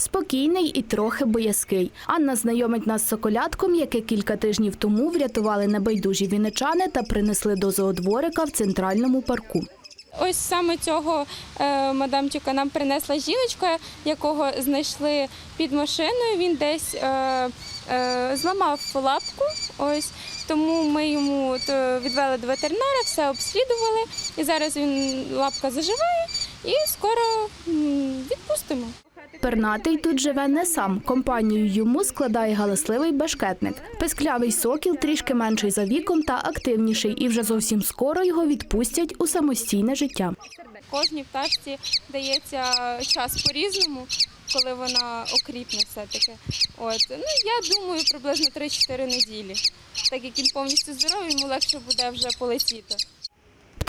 Спокійний і трохи боязкий. Анна знайомить нас з соколятком, яке кілька тижнів тому врятували небайдужі віничани та принесли до зоодворика в центральному парку. Ось саме цього е, мадамчика нам принесла жіночка, якого знайшли під машиною. Він десь е, е, зламав лапку. Ось тому ми йому е, відвели до ветеринара, все обслідували, і зараз він лапка заживає і скоро відпустимо. Пернатий тут живе не сам. Компанію йому складає галасливий бешкетник. Песклявий сокіл трішки менший за віком та активніший, і вже зовсім скоро його відпустять у самостійне життя. Кожній пташці дається час по-різному, коли вона окріпне все-таки. От. Ну, я думаю, приблизно 3-4 неділі. Так як він повністю здоровий, йому легше буде вже полетіти.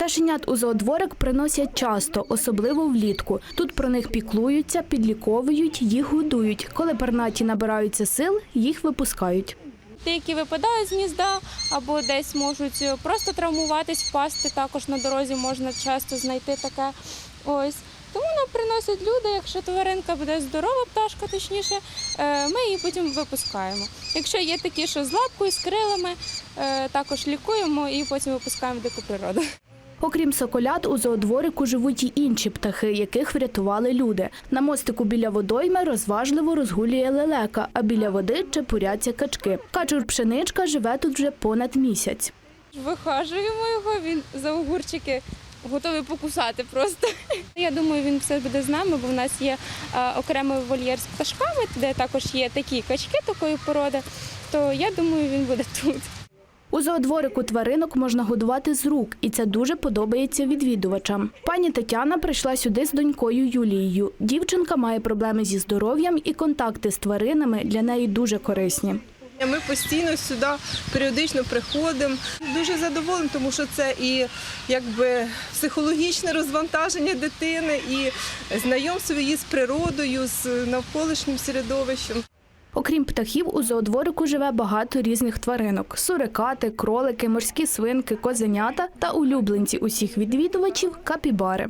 Пташенят у зоодворик приносять часто, особливо влітку. Тут про них піклуються, підліковують, їх годують. Коли пернаті набираються сил, їх випускають. Ті, які випадають з гнізда або десь можуть просто травмуватись, впасти, також на дорозі можна часто знайти таке. Ось. Тому нам приносять люди, якщо тваринка буде здорова, пташка точніше, е, ми її потім випускаємо. Якщо є такі, що з лапкою, з крилами, е, також лікуємо і потім випускаємо дику природу. Окрім соколят, у зоодворику живуть і інші птахи, яких врятували люди. На мостику біля водойми розважливо розгулює лелека, а біля води чепуряться качки. Качур пшеничка живе тут вже понад місяць. Вихажуємо його, він за огурчики готовий покусати просто. Я думаю, він все буде з нами, бо в нас є е, окремий вольєр з пташками, де також є такі качки такої породи. То я думаю, він буде тут. У зоодворику тваринок можна годувати з рук, і це дуже подобається відвідувачам. Пані Тетяна прийшла сюди з донькою Юлією. Дівчинка має проблеми зі здоров'ям і контакти з тваринами для неї дуже корисні. Ми постійно сюди періодично приходимо. Дуже задоволені, тому що це і якби психологічне розвантаження дитини, і знайомство її з природою, з навколишнім середовищем. Окрім птахів, у зоодворику живе багато різних тваринок: сурикати, кролики, морські свинки, козенята та улюбленці усіх відвідувачів капібари.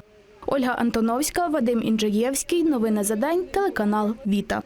Ольга Антоновська, Вадим Інджаєвський. Новини за день. Телеканал Віта.